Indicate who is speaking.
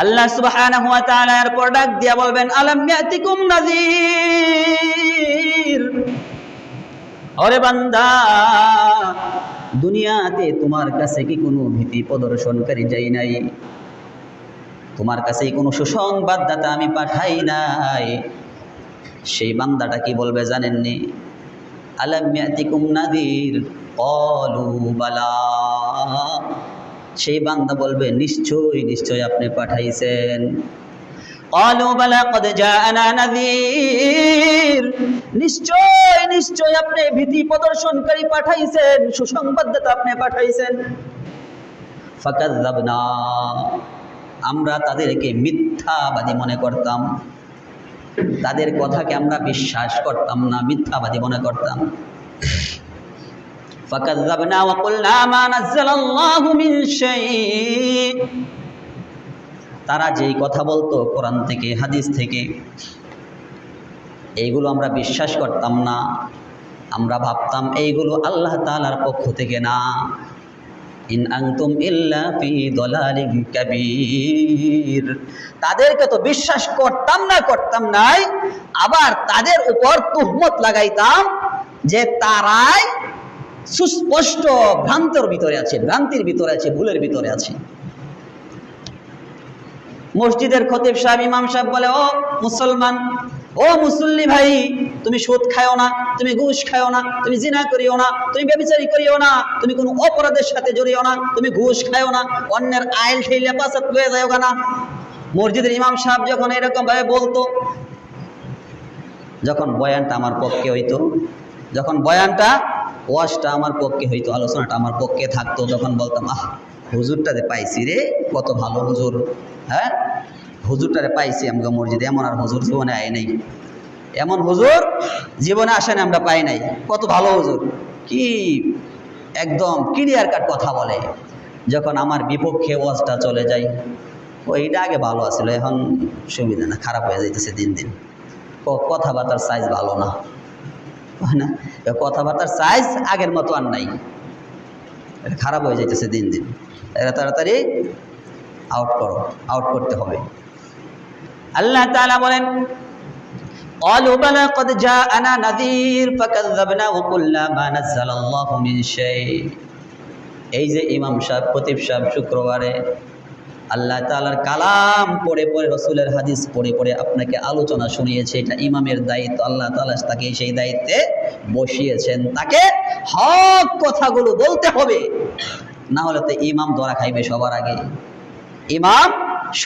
Speaker 1: আল্লাহ সুবহানাহু ওয়া তাআলা এরপর ডাক দিয়া বলবেন, আলাম ইয়াতিকুম নাযীর? ওরে বান্দা, দুনিয়াতে তোমার কাছে কি কোনো ভীতি প্রদর্শনকারী যাই নাই? তোমার কাছে কোনো সুসংবাদদাতা আমি পাঠাই নাই। সেই বান্দাটা কি বলবে জানেননি? আলাম ইয়াতিকুম নাযীর? ক্বালু বালা। সেই বান্দা বলবে নিশ্চয় নিশ্চয় আপনি পাঠাইছেন قالوا بلى قد جاءنا نذير নিশ্চয় নিশ্চয় আপনি ভীতি প্রদর্শনকারী পাঠাইছেন সুসংবাদদাতা আপনি পাঠাইছেন ফাকাযাবনা আমরা তাদেরকে মিথ্যাবাদী মনে করতাম তাদের কথাকে আমরা বিশ্বাস করতাম না মিথ্যাবাদী মনে করতাম فكذبنا وقلنا ما نزل الله من شيء তারা যেই কথা বলতো কোরআন থেকে হাদিস থেকে এইগুলো আমরা বিশ্বাস করতাম না আমরা ভাবতাম এইগুলো আল্লাহ তাআলার পক্ষ থেকে না ইন আনতুম ইল্লা ফি দলালিন কাবীর তাদেরকে তো বিশ্বাস করতাম না করতাম নাই আবার তাদের উপর তুহমত লাগাইতাম যে তারাই সুস্পষ্ট ভ্রান্তর ভিতরে আছে, ভ্রান্তির ভিতরে আছে, ভুলের ভিতরে আছে। মসজিদের খতিব সাহেব, ইমাম সাহেব বলে, ও মুসলমান, ও মুসল্লি ভাই, তুমি সুদ খাও না, তুমি ঘুষ খাও না, তুমি জিনা করিও না, তুমি ব্যবচারি করিও না, তুমি কোনো অপরাধের সাথে জড়িও না, তুমি ঘুষ খাও না, অন্যের আইল ঠেলে পাশে লয়ে যাও না। মসজিদের ইমাম সাহেব যখন এরকম ভাবে বলতো, যখন বয়ানটা আমার পক্ষে হইতো, যখন বয়ানটা ওয়াজটা আমার পক্ষে হইতো, আলোচনাটা আমার পক্ষে থাকতো, যখন বলতাম, আহ হুজুরটারে পাইছি রে, কত ভালো হুজুর। হ্যাঁ? হুজুরটারে পাইছি আমরা মসজিদে, এমন আর হুজুর জীবনে আয় নাই। এমন হুজুর জীবনে আসেন আমরা পাই নাই। কত ভালো হুজুর। কি একদম ক্লিয়ার কাট কথা বলে, যখন আমার বিপক্ষে ওয়াজটা চলে যায়। ওইটা আগে ভালো আছিল, এখন সুবিধা না, খারাপ হয়ে যাইতেছে দিন দিন। কথাবার্তার সাইজ ভালো না। না এ কথাবার্তার সাইজ আগের মতো আর নাই এটা খারাপ হয়ে যাইতেছে দিন দিন এটা তাড়াতাড়ি আউট করো আউট করতে হবে আল্লাহ তাআলা বলেন قالوا بلى قد جاءنا نذير فكذبنا وقلنا ما نزل الله من شيء এই যে ইমাম সাহেব খতিব সাহেব শুক্রবারে আল্লাহ তালার কালাম পড়ে পড়ে রসুলের হাদিস পড়ে পড়ে আপনাকে আলোচনা শুনিয়েছে, এটা ইমামের দায়িত্ব, আল্লাহ তালা তাকে সেই দায়িত্বে বসিয়েছেন। তাকে হক কথাগুলো বলতে হবে। না হলে তো ইমাম ধরা খাইবে সবার আগে। ইমাম